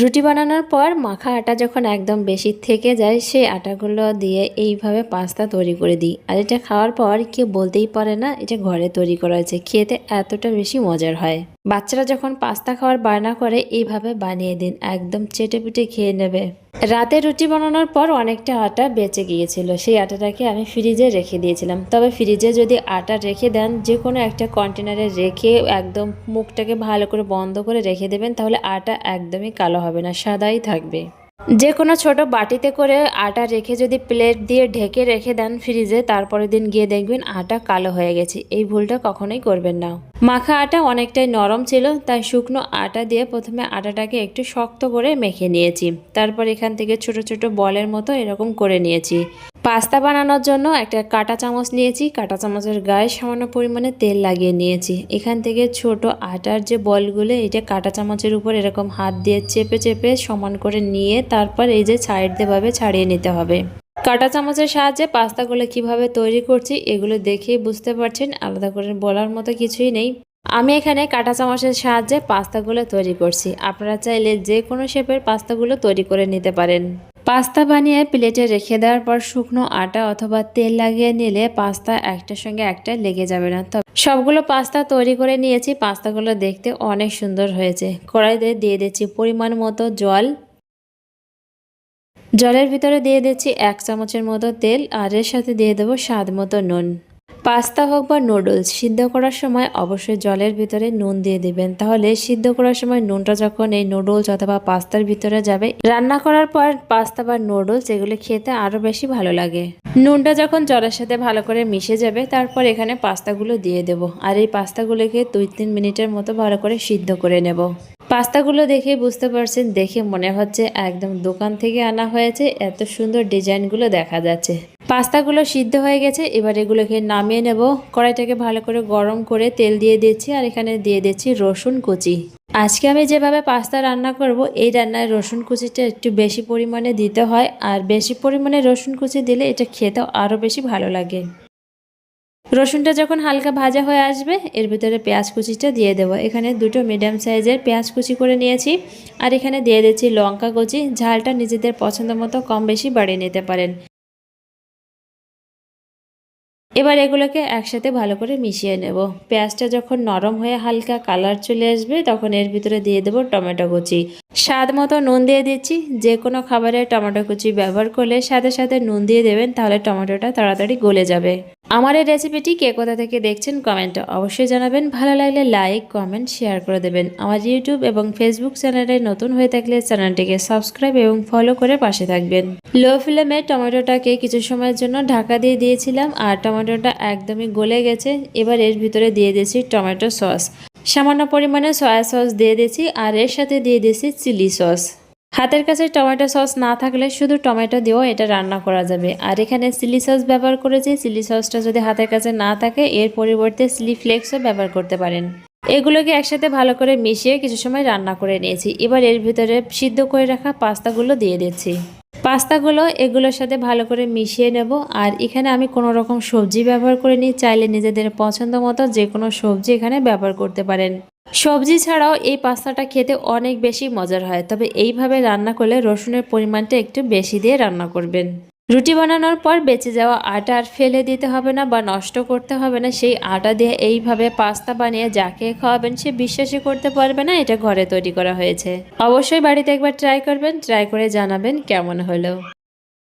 রুটি বানানোর পর মাখা আটা যখন একদম বেশি থেকে যায় সেই আটাগুলো দিয়ে এইভাবে পাস্তা তৈরি করে দিই। আর এটা খাওয়ার পর কেউ বলতেই পারে না, এটা ঘরে তৈরি করা হয়েছে। খেতে এতটা বেশি মজার হয়। বাচ্চারা যখন পাস্তা খাওয়ার বায়না করে, এইভাবে বানিয়ে দিন। একদম চেটে পিটে খেয়ে নেবে। রাতে রুটি বানানোর পর অনেকটা আটা বেঁচে গিয়েছিল। সেই আটাটাকে আমি ফ্রিজে রেখে দিয়েছিলাম। তবে ফ্রিজে যদি আটা রেখে দেন, যে কোনো একটা কন্টেনারে রেখে একদম মুখটাকে ভালো করে বন্ধ করে রেখে দেবেন, তাহলে আটা একদমই কালো হবে না, সাদাই থাকবে। যে কোনো ছোট বাটিতে করে আটা রেখে যদি প্লেট দিয়ে ঢেকে রেখে দেন ফ্রিজে, তারপরের দিন গিয়ে দেখবেন আটা কালো হয়ে গেছে। এই ভুলটা কখনোই করবেন না। মাখা আটা অনেকটাই নরম ছিল, তাই শুকনো আটা দিয়ে প্রথমে আটাটাকে একটু শক্ত করে মেখে নিয়েছি। তারপর এখান থেকে ছোট ছোট বলের মতো এরকম করে নিয়েছি। পাস্তা বানানোর জন্য একটা কাঁটা চামচ নিয়েছি। কাঁটা চামচের গায়ে সামান্য পরিমাণে তেল লাগিয়ে নিয়েছি। এখান থেকে ছোট আটার যে বলগুলো, এটা কাঁটা চামচের উপর এরকম হাত দিয়ে চেপে চেপে সমান করে নিয়ে তারপর এই যে সাইড দেভাবে ছাড়িয়ে নিতে হবে। কাঁটা চামচের সাহায্যে পাস্তাগুলো কীভাবে তৈরি করছি, এগুলো দেখেই বুঝতে পারছেন। আলাদা করে বলার মতো কিছুই নেই। আমি এখানে কাঁটা চামচের সাহায্যে পাস্তাগুলো তৈরি করছি। আপনারা চাইলে যে কোনো শেপের পাস্তাগুলো তৈরি করে নিতে পারেন। পাস্তা বানিয়ে প্লেটে রেখে দেওয়ার পর শুকনো আটা অথবা তেল লাগিয়ে নিলে পাস্তা একটার সঙ্গে একটা লেগে যাবে না। তবে সবগুলো পাস্তা তৈরি করে নিয়েছি। পাস্তাগুলো দেখতে অনেক সুন্দর হয়েছে। কড়াইতে দিয়ে দিচ্ছি পরিমাণ মতো জল। জলের ভিতরে দিয়ে দিচ্ছি এক চামচের মতো তেল। আর এর সাথে দিয়ে দেবো স্বাদ মতো নুন। পাস্তা হোক বা নুডলস, সিদ্ধ করার সময় অবশ্যই জলের ভিতরে নুন দিয়ে দিবেন। তাহলে সিদ্ধ করার সময় নুনটা যখন এই নুডলস অথবা পাস্তার ভিতরে যাবে, রান্না করার পর পাস্তা বা নুডলস এগুলো খেতে আরও বেশি ভালো লাগে। নুনটা যখন জলের সাথে ভালো করে মিশে যাবে, তারপর এখানে পাস্তাগুলো দিয়ে দেব। আর এই পাস্তাগুলোকে দুই তিন মিনিটের মতো ভালো করে সিদ্ধ করে নেব। পাস্তাগুলো দেখে বুঝতে পারছেন, দেখে মনে হচ্ছে একদম দোকান থেকে আনা হয়েছে। এত সুন্দর ডিজাইনগুলো দেখা যাচ্ছে। পাস্তাগুলো সিদ্ধ হয়ে গেছে, এবার এগুলোকে নামিয়ে নেব। কড়াইটাকে ভালো করে গরম করে তেল দিয়ে দিচ্ছি, আর এখানে দিয়ে দিচ্ছি রসুন কুচি। আজকে আমি যেভাবে পাস্তা রান্না করব, এই রান্নায় রসুন কুচিটা একটু বেশি পরিমাণে দিতে হয়, আর বেশি পরিমাণে রসুন কুচি দিলে এটা খেতেও আরও বেশি ভালো লাগে। রসুনটা যখন হালকা ভাজা হয়ে আসবে, এর ভিতরে পেঁয়াজ কুচিটা দিয়ে দেবো। এখানে দুটো মিডিয়াম সাইজের পেঁয়াজ কুচি করে নিয়েছি, আর এখানে দিয়ে দিচ্ছি লঙ্কা কুচি। ঝালটা নিজেদের পছন্দ মতো কম বেশি বাড়িয়ে নিতে পারেন। এবার এগুলোকে একসাথে ভালো করে মিশিয়ে নেব। পেঁয়াজটা যখন নরম হয়ে হালকা কালার চলে আসবে, তখন এর ভিতরে দিয়ে দেবো টমেটো কুচি। স্বাদ মতো নুন দিয়ে দিচ্ছি। যে কোনো খাবারে টমেটো কুচি ব্যবহার করলে সাথে সাথে নুন দিয়ে দেবেন, তাহলে টমেটোটা তাড়াতাড়ি গলে যাবে। আমার এই রেসিপিটি কে কোথা থেকে দেখছেন কমেন্টে অবশ্যই জানাবেন। ভালো লাগলে লাইক, কমেন্ট, শেয়ার করে দেবেন। আমার ইউটিউব এবং ফেসবুক চ্যানেলে নতুন হয়ে থাকলে চ্যানেলটিকে সাবস্ক্রাইব এবং ফলো করে পাশে থাকবেন। লো ফ্লেমে টমেটোটাকে কিছু সময়ের জন্য ঢাকা দিয়ে দিয়েছিলাম, আর টমেটোটা একদমই গলে গেছে, এবার এর ভিতরে দিয়ে দিয়েছি টমেটো সস। সামান্য পরিমাণে সয়া সস দিয়ে দিয়েছি আর এর সাথে দিয়ে দিয়েছি চিলি সস। হাতের কাছে টমেটো সস না থাকলে শুধু টমেটো দিয়েও এটা রান্না করা যাবে। আর এখানে চিলি সস ব্যবহার করেছি, চিলি সসটা যদি হাতের কাছে না থাকে, এর পরিবর্তে চিলি ফ্লেক্সও ব্যবহার করতে পারেন। এগুলোকে একসাথে ভালো করে মিশিয়ে কিছু সময় রান্না করে নিয়েছি। এবার এর ভিতরে সিদ্ধ করে রাখা পাস্তাগুলো দিয়ে দিচ্ছি। পাস্তাগুলো এগুলোর সাথে ভালো করে মিশিয়ে নেব। আর এখানে আমি কোনো রকম সবজি ব্যবহার করে নিই চাইলে নিজেদের পছন্দ মতো যে কোনো সবজি এখানে ব্যবহার করতে পারেন। সবজি ছাড়াও এই পাস্তাটা খেতে অনেক বেশি মজার হয়, তবে এইভাবে রান্না করলে রসুনের পরিমাণটা একটু বেশি দিয়ে রান্না করবেন। রুটি বানানোর পর বেঁচে যাওয়া আটা আর ফেলে দিতে হবে না বা নষ্ট করতে হবে না। সেই আটা দিয়ে এইভাবে পাস্তা বানিয়ে যাকে খাওয়াবেন সে বিশ্বাসই করতে পারবে না, এটা ঘরে তৈরি করা হয়েছে। অবশ্যই বাড়িতে একবার ট্রাই করবেন, ট্রাই করে জানাবেন কেমন হলো।